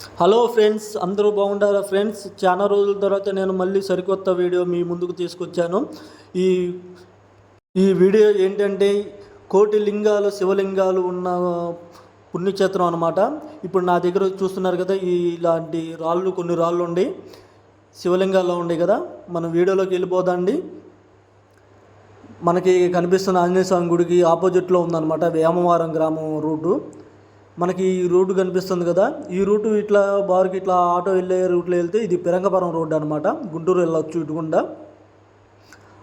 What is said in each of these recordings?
Hello friends అందరూ బాగుండారా friends? చాలా రోజుల తర్వాత నేను మళ్ళీ సరికొత్త వీడియో మీ ముందుకు తీసుకొచ్చాను. ఈ ఈ వీడియో ఏంటంటే కోటి లింగాలు శివలింగాలు ఉన్న పుణ్యక్షేత్రం అనమాట ఇప్పుడు నా దగ్గర చూస్తున్నారు కదా ఈ ఇలాంటి రాళ్ళు కొన్ని రాళ్ళు ఉండి శివలింగాల్లో ఉండే కదా. మనం వీడియోలోకి వెళ్ళిపోదండి. మనకి కనిపిస్తున్న ఆంజనేయ స్వామి గుడికి ఆపోజిట్లో ఉందన్నమాట వేమవరం గ్రామం రూటు మనకి ఈ రూట్ కనిపిస్తుంది కదా ఈ రూటు ఇట్లా బారుకి ఇట్లా ఆటో వెళ్ళే రూట్లో వెళ్తే ఇది పిరంగపురం రోడ్డు అనమాట గుంటూరు వెళ్ళొచ్చు ఇటుకుండా.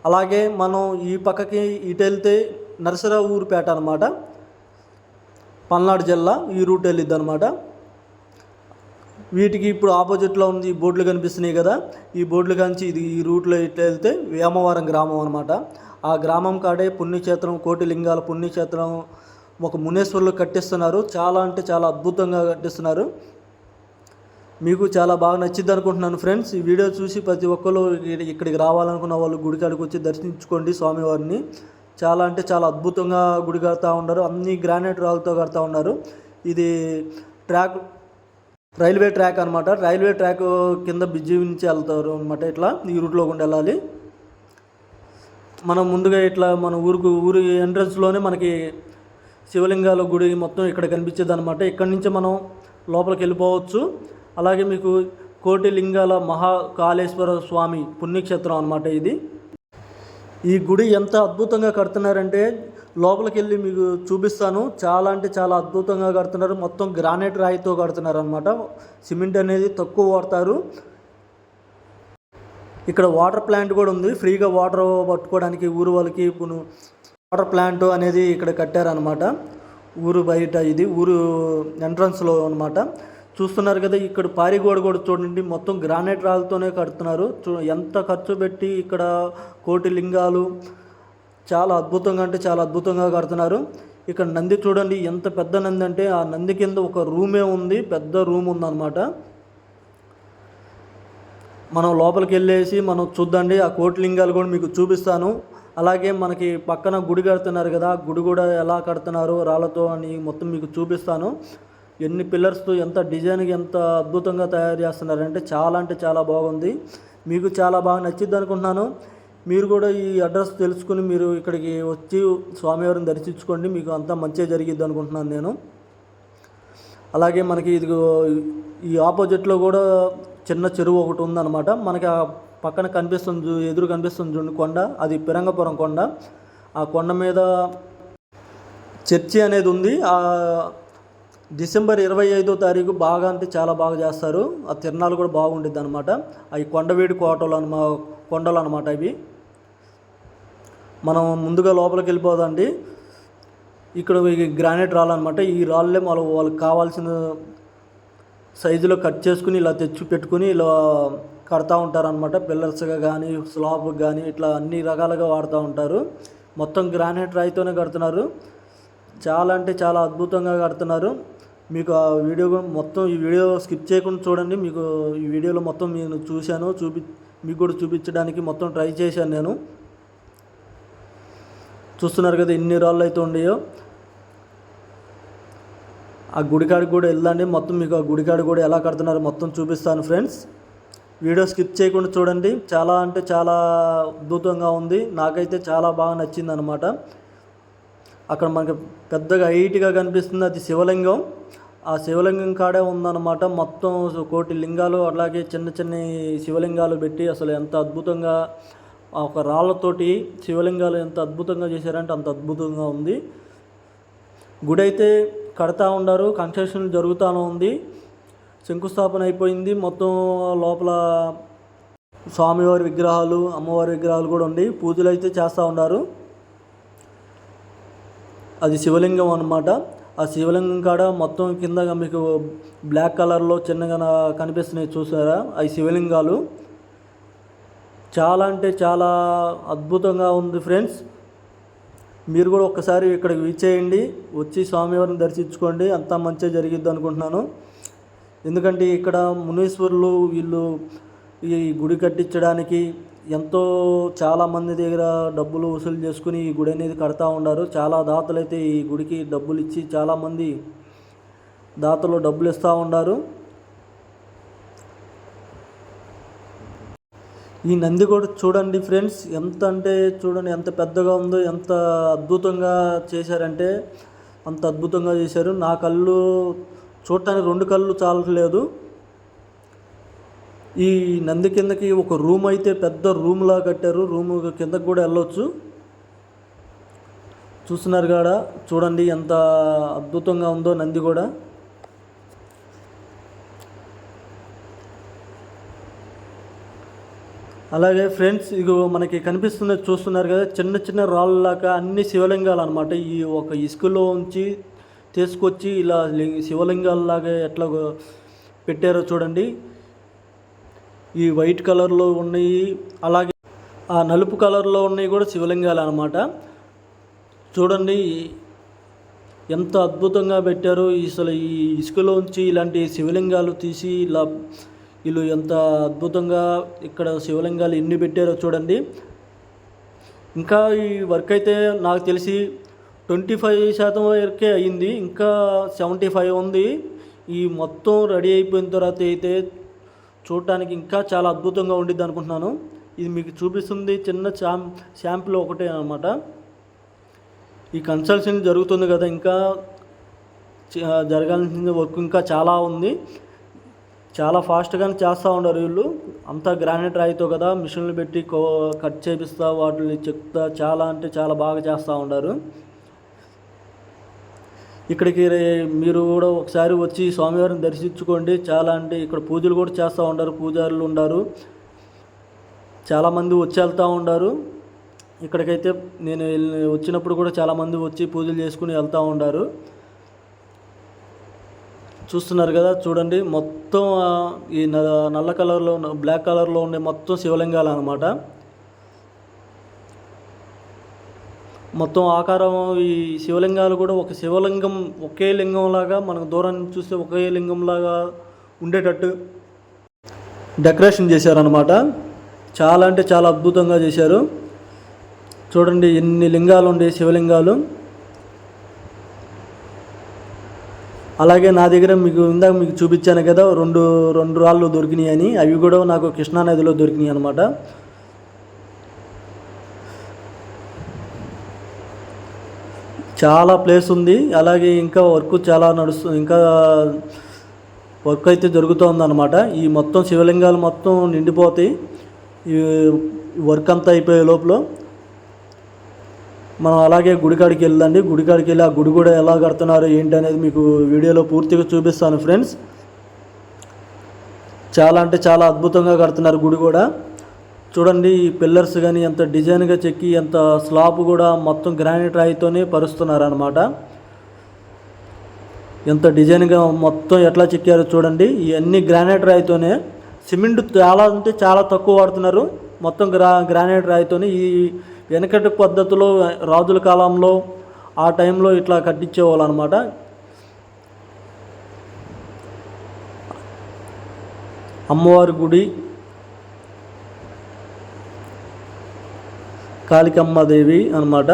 అలాగే మనం ఈ పక్కకి ఇటు వెళ్తే నరసరా ఊరుపేట అనమాట పల్నాడు జిల్లా ఈ రూట్ వెళ్ళిద్ది అనమాట వీటికి ఇప్పుడు ఆపోజిట్లో ఉంది ఈ బోర్డులు కనిపిస్తున్నాయి కదా ఈ బోర్డులు కాంచి ఇది ఈ రూట్లో ఇట్లా వెళ్తే వేమవరం గ్రామం అనమాట ఆ గ్రామం కాడే పుణ్యక్షేత్రం కోటి లింగాల పుణ్యక్షేత్రం ఒక మునేశ్వర్లో కట్టిస్తున్నారు. చాలా అంటే చాలా అద్భుతంగా కట్టిస్తున్నారు. మీకు చాలా బాగా నచ్చింది అనుకుంటున్నాను ఫ్రెండ్స్. ఈ వీడియో చూసి ప్రతి ఒక్కరు ఇక్కడికి రావాలనుకున్న వాళ్ళు గుడికాడికి వచ్చి దర్శించుకోండి స్వామివారిని. చాలా అంటే చాలా అద్భుతంగా గుడి కడతా ఉన్నారు. అన్ని గ్రానైట్ రాళ్ళతో కడతా ఉన్నారు. ఇది ట్రాక్ రైల్వే ట్రాక్ అనమాట రైల్వే ట్రాక్ కింద బ్రిడ్జి నుంచి వెళ్తారు అనమాట ఇట్లా. ఈ రూట్లో గుండా వెళ్ళాలి. మనం ముందుగా ఇట్లా మన ఊరుకు ఊరి ఎంట్రన్స్లోనే మనకి శివలింగాల గుడి మొత్తం ఇక్కడ కనిపించేది అనమాట ఇక్కడి నుంచి మనం లోపలికి వెళ్ళిపోవచ్చు. అలాగే మీకు కోటి లింగాల మహాకాళేశ్వర స్వామి పుణ్యక్షేత్రం అనమాట ఇది. ఈ గుడి ఎంత అద్భుతంగా కడుతున్నారంటే లోపలికి వెళ్ళి మీకు చూపిస్తాను. చాలా అంటే చాలా అద్భుతంగా కడుతున్నారు. మొత్తం గ్రానైట్ రాయితో కడుతున్నారు అనమాట సిమెంట్ అనేది తక్కువ వాడతారు. ఇక్కడ వాటర్ ప్లాంట్ కూడా ఉంది. ఫ్రీగా వాటర్ పట్టుకోవడానికి ఊరు వాళ్ళకి ఇప్పుడు వాటర్ ప్లాంట్ అనేది ఇక్కడ కట్టారనమాట ఊరు బయట ఇది ఊరు ఎంట్రన్స్లో అనమాట చూస్తున్నారు కదా ఇక్కడ పారిగోడ కూడా చూడండి మొత్తం గ్రానైట్ రాళ్ళతోనే కడుతున్నారు. చూ ఎంత ఖర్చు పెట్టి ఇక్కడ కోటి లింగాలు చాలా అద్భుతంగా అంటే చాలా అద్భుతంగా కడుతున్నారు. ఇక్కడ నంది చూడండి ఎంత పెద్ద నంది అంటే ఆ నంది కింద ఒక రూమే ఉంది పెద్ద రూమ్ ఉందన్నమాట. మనం లోపలికి వెళ్ళేసి మనం చూద్దండి ఆ కోటి లింగాలు కూడా మీకు చూపిస్తాను. అలాగే మనకి పక్కన గుడి కడుతున్నారు కదా గుడి కూడా ఎలా కడుతున్నారు రాళ్ళతో అని మొత్తం మీకు చూపిస్తాను. ఎన్ని పిల్లర్స్తో ఎంత డిజైన్కి ఎంత అద్భుతంగా తయారు చేస్తున్నారంటే చాలా అంటే చాలా బాగుంది. మీకు చాలా బాగా నచ్చింది అనుకుంటున్నాను. మీరు కూడా ఈ అడ్రస్ తెలుసుకుని మీరు ఇక్కడికి వచ్చి స్వామివారిని దర్శించుకోండి. మీకు అంతా మంచిగా జరిగిద్ది అనుకుంటున్నాను నేను. అలాగే మనకి ఇది ఈ ఆపోజిట్లో కూడా చిన్న చెరువు ఒకటి ఉందన్నమాట. మనకి ఆ పక్కన కనిపిస్తుంది చూ- ఎదురు కనిపిస్తుంది చూడండి కొండ అది పిరంగపురం కొండ. ఆ కొండ మీద చర్చి అనేది ఉంది. ఆ డిసెంబర్ ఇరవై ఐదో తారీఖు బాగా అంటే చాలా బాగా చేస్తారు. ఆ తిరణాలు కూడా బాగుండిద్ది అనమాట అవి కొండవీడి కోటలు అనమా కొండలు అనమాట ఇవి. మనం ముందుగా లోపలికి వెళ్ళిపోదండి ఇక్కడ ఈ గ్రానైట్ రాళ్ళు అనమాట ఈ రాళ్ళే మనం వాళ్ళకి కావాల్సిన సైజులో కట్ చేసుకుని ఇలా తెచ్చి పెట్టుకుని ఇలా కడతా ఉంటారనమాట పిల్లర్స్గా కానీ స్లాబ్ కానీ ఇట్లా అన్ని రకాలుగా వాడుతూ ఉంటారు. మొత్తం గ్రానైట్ రాయితోనే కడుతున్నారు. చాలా అంటే చాలా అద్భుతంగా కడుతున్నారు. మీకు ఆ వీడియో మొత్తం ఈ వీడియో స్కిప్ చేయకుండా చూడండి. మీకు ఈ వీడియోలో మొత్తం నేను చూశాను. చూపి మీకు కూడా చూపించడానికి మొత్తం ట్రై చేశాను నేను. చూస్తున్నారు కదా ఎన్ని రాళ్ళు అయితే ఉన్నాయో. ఆ గుడికాడికి కూడా వెళ్ళండి మొత్తం మీకు ఆ గుడికాడి కూడా ఎలా కడుతున్నారో మొత్తం చూపిస్తాను ఫ్రెండ్స్. వీడియో స్కిప్ చేయకుండా చూడండి. చాలా అంటే చాలా అద్భుతంగా ఉంది. నాకైతే చాలా బాగా నచ్చింది అనమాట అక్కడ మనకి పెద్దగా హైట్గా కనిపిస్తుంది అది శివలింగం. ఆ శివలింగం కాడే ఉందన్నమాట. మొత్తం కోటి లింగాలు అలాగే చిన్న చిన్న శివలింగాలు పెట్టి అసలు ఎంత అద్భుతంగా ఆ ఒక రాళ్ళతోటి శివలింగాలు ఎంత అద్భుతంగా చేశారంటే అంత అద్భుతంగా ఉంది. గుడి అయితే కడతా ఉన్నారు కన్స్ట్రక్షన్ జరుగుతూనే ఉంది. శంకుస్థాపన అయిపోయింది. మొత్తం లోపల స్వామివారి విగ్రహాలు అమ్మవారి విగ్రహాలు కూడా ఉండి పూజలు అయితే చేస్తూ ఉన్నారు అది శివలింగం అన్నమాట. ఆ శివలింగం కాడ మొత్తం కింద మీకు బ్లాక్ కలర్లో చిన్నగా కనిపిస్తున్నాయి చూసారా? అవి శివలింగాలు. చాలా అంటే చాలా అద్భుతంగా ఉంది ఫ్రెండ్స్. మీరు కూడా ఒక్కసారి ఇక్కడికి విచ్చేయండి. వచ్చి స్వామివారిని దర్శించుకోండి. అంతా మంచిగా జరిగిద్ది అనుకుంటున్నాను. ఎందుకంటే ఇక్కడ మునీశ్వరులు వీళ్ళు ఈ గుడి కట్టించడానికి ఎంతో చాలా మంది దగ్గర డబ్బులు వసూలు చేసుకుని ఈ గుడి అనేది కడతా ఉన్నారు. చాలా దాతలు అయితే ఈ గుడికి డబ్బులు ఇచ్చి చాలామంది దాతలు డబ్బులు ఇస్తూ ఉన్నారు. ఈ నంది కూడా చూడండి ఫ్రెండ్స్ ఎంత అంటే చూడండి ఎంత పెద్దగా ఉందో ఎంత అద్భుతంగా చేశారంటే అంత అద్భుతంగా చేశారు. నా కళ్ళు చూడటానికి రెండు కళ్ళు చాలట్లేదు. ఈ నంది కిందకి ఒక రూమ్ అయితే పెద్ద రూమ్లా కట్టారు. రూమ్ కిందకి కూడా వెళ్ళొచ్చు. చూస్తున్నారు కాడ చూడండి ఎంత అద్భుతంగా ఉందో నంది కూడా. అలాగే ఫ్రెండ్స్ ఇది మనకి కనిపిస్తున్నది చూస్తున్నారు కదా చిన్న చిన్న రాళ్ళలాగా అన్ని శివలింగాలు అనమాట ఈ ఒక ఇసుకలో ఉంచి తీసుకొచ్చి ఇలా శివలింగాలలాగా ఎట్లా పెట్టారో చూడండి. ఈ వైట్ కలర్లో ఉన్నాయి అలాగే ఆ నలుపు కలర్లో ఉన్నాయి కూడా శివలింగాలు అనమాట చూడండి ఎంత అద్భుతంగా పెట్టారో అసలు ఈ ఇసుకలోంచి ఇలాంటి శివలింగాలు తీసి ఇలా వీళ్ళు ఎంత అద్భుతంగా ఇక్కడ శివలింగాలు ఎన్ని పెట్టారో చూడండి. ఇంకా ఈ వర్క్ అయితే నాకు తెలిసి ట్వంటీ ఫైవ్ శాతం వరకే అయ్యింది ఇంకా సెవెంటీ ఫైవ్ ఉంది. ఈ మొత్తం రెడీ అయిపోయిన తర్వాత అయితే చూడటానికి ఇంకా చాలా అద్భుతంగా ఉండిద్ది అనుకుంటున్నాను. ఇది మీకు చూపిస్తుంది చిన్న శాం శాంపుల్ ఒకటే అనమాట ఈ కన్సల్షన్ జరుగుతుంది కదా ఇంకా జరగాల్సిన వర్క్ ఇంకా చాలా ఉంది. చాలా ఫాస్ట్గానే చేస్తూ ఉండరు వీళ్ళు. అంతా గ్రానైట్ రాయితో కదా మిషన్లు పెట్టి కో కట్ చేపిస్తా వాటిని చెప్తా చాలా అంటే చాలా బాగా చేస్తూ ఉండరు ఇక్కడికి రే- మీరు కూడా ఒకసారి వచ్చి స్వామివారిని దర్శించుకోండి. చాలా అంటే ఇక్కడ పూజలు కూడా చేస్తూ ఉంటారు పూజారులు ఉండరు. చాలామంది వచ్చి వెళ్తూ ఉంటారు ఇక్కడికైతే నేను వచ్చినప్పుడు కూడా చాలామంది వచ్చి పూజలు చేసుకుని వెళ్తూ ఉంటారు చూస్తున్నారు కదా చూడండి. మొత్తం ఈ నల్ల కలర్లో ఉన్న బ్లాక్ కలర్లో ఉండే మొత్తం శివలింగాలు అనమాట మొత్తం ఆకారం ఈ శివలింగాలు కూడా ఒక శివలింగం ఒకే లింగం లాగా మనకు దూరం చూస్తే ఒకే లింగం లాగా ఉండేటట్టు డెకరేషన్ చేశారనమాట చాలా అంటే చాలా అద్భుతంగా చేశారు. చూడండి ఎన్ని లింగాలు ఉండే శివలింగాలు. అలాగే నా దగ్గర మీకు ఇందాక మీకు చూపించాను కదా రెండు రెండు రాళ్ళు దొరికినాయి అని. అవి కూడా నాకు కృష్ణానదిలో దొరికినాయి అనమాట చాలా ప్లేస్ ఉంది. అలాగే ఇంకా వర్క్ చాలా నడుస్తుంది ఇంకా వర్క్ అయితే జరుగుతుందన్నమాట ఈ మొత్తం శివలింగాలు మొత్తం నిండిపోతాయి. ఈ వర్క్ అంతా అయిపోయే లోపల మనం అలాగే గుడికాడికి వెళ్ళండి. గుడికాడికి వెళ్ళి ఆ గుడి కూడా ఎలా కడుతున్నారు ఏంటి అనేది మీకు వీడియోలో పూర్తిగా చూపిస్తాను ఫ్రెండ్స్. చాలా అంటే చాలా అద్భుతంగా కడుతున్నారు గుడి కూడా. చూడండి ఈ పిల్లర్స్ కానీ ఎంత డిజైన్గా చెక్కి ఎంత స్లాబ్ కూడా మొత్తం గ్రానైట్ రాయితోనే పరుస్తున్నారు అనమాట ఎంత డిజైన్గా మొత్తం ఎట్లా చెక్కారో చూడండి. ఇవన్నీ గ్రానైట్ రాయితోనే. సిమెంట్ చాలా అంటే చాలా తక్కువ వాడుతున్నారు. మొత్తం గ్రా గ్రానైట్ రాయితోనే. ఈ వెనకటి పద్ధతిలో రాజుల కాలంలో ఆ టైంలో ఇట్లా కట్టించేవాళ్ళు అనమాట అమ్మవారి గుడి కాళికమ్మదేవి అనమాట.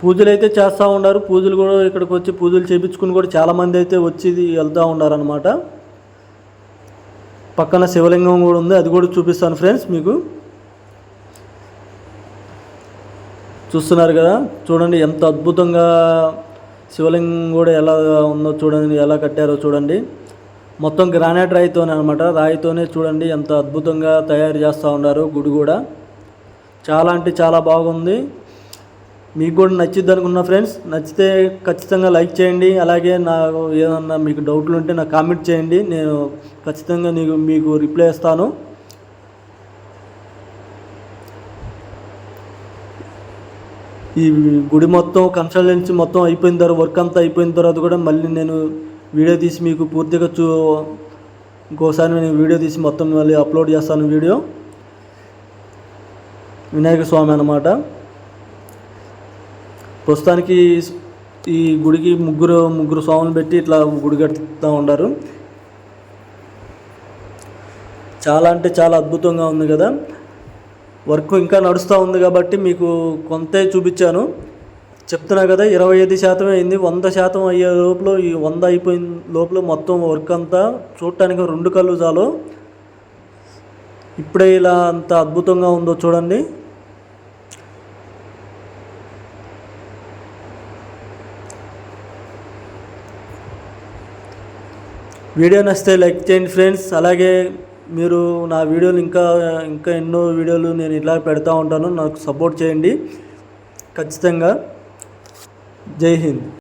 పూజలు అయితే చేస్తూ ఉన్నారు పూజలు కూడా ఇక్కడికి వచ్చి పూజలు చేయించుకుని కూడా చాలామంది అయితే వచ్చి వెళ్తూ ఉన్నారనమాట పక్కన శివలింగం కూడా ఉంది. అది కూడా చూపిస్తాను ఫ్రెండ్స్ మీకు. చూస్తున్నారు కదా. చూడండి ఎంత అద్భుతంగా శివలింగం కూడా ఎలా ఉందో చూడండి ఎలా కట్టారో చూడండి. మొత్తం గ్రానైట్ రాయితోనే అనమాట రాయితోనే చూడండి ఎంత అద్భుతంగా తయారు చేస్తూ ఉన్నారు గుడి కూడా. చాలా అంటే చాలా బాగుంది. మీకు కూడా నచ్చిద్ది అనుకున్నా ఫ్రెండ్స్ నచ్చితే ఖచ్చితంగా లైక్ చేయండి. అలాగే నాకు ఏదన్నా మీకు డౌట్లు ఉంటే నాకు కామెంట్ చేయండి. నేను ఖచ్చితంగా నీకు మీకు రిప్లై ఇస్తాను. ఈ గుడి మొత్తం కన్సల్టెన్సీ మొత్తం అయిపోయిన తర్వాత వర్క్ అంతా అయిపోయిన తర్వాత కూడా మళ్ళీ నేను వీడియో తీసి మీకు పూర్తిగా చూ ఇంకోసారి నేను వీడియో తీసి మొత్తం మళ్ళీ అప్లోడ్ చేస్తాను వీడియో. వినాయక స్వామి అన్నమాట. ప్రస్తుతానికి ఈ గుడికి ముగ్గురు ముగ్గురు స్వాములు పెట్టి ఇట్లా గుడి కడుతూ ఉన్నారు. చాలా అంటే చాలా అద్భుతంగా ఉంది కదా. వర్క్ ఇంకా నడుస్తూ ఉంది కాబట్టి మీకు కొంతే చూపించాను. చెప్తున్నా కదా ఇరవై ఐదు శాతమే అయింది వంద శాతం అయ్యే లోపల ఈ వంద అయిపోయిన లోపల మొత్తం వర్క్ అంతా చూడటానికి రెండు కళ్ళు చాలు. ఇప్పుడే ఇలా అంత అద్భుతంగా ఉందో చూడండి. వీడియో నచ్చితే లైక్ చేయండి ఫ్రెండ్స్. అలాగే మీరు నా వీడియోలు ఇంకా ఇంకా ఎన్నో వీడియోలు నేను ఇలా పెడతా ఉంటాను. నాకు సపోర్ట్ చేయండి. ఖచ్చితంగా. జై హింద్.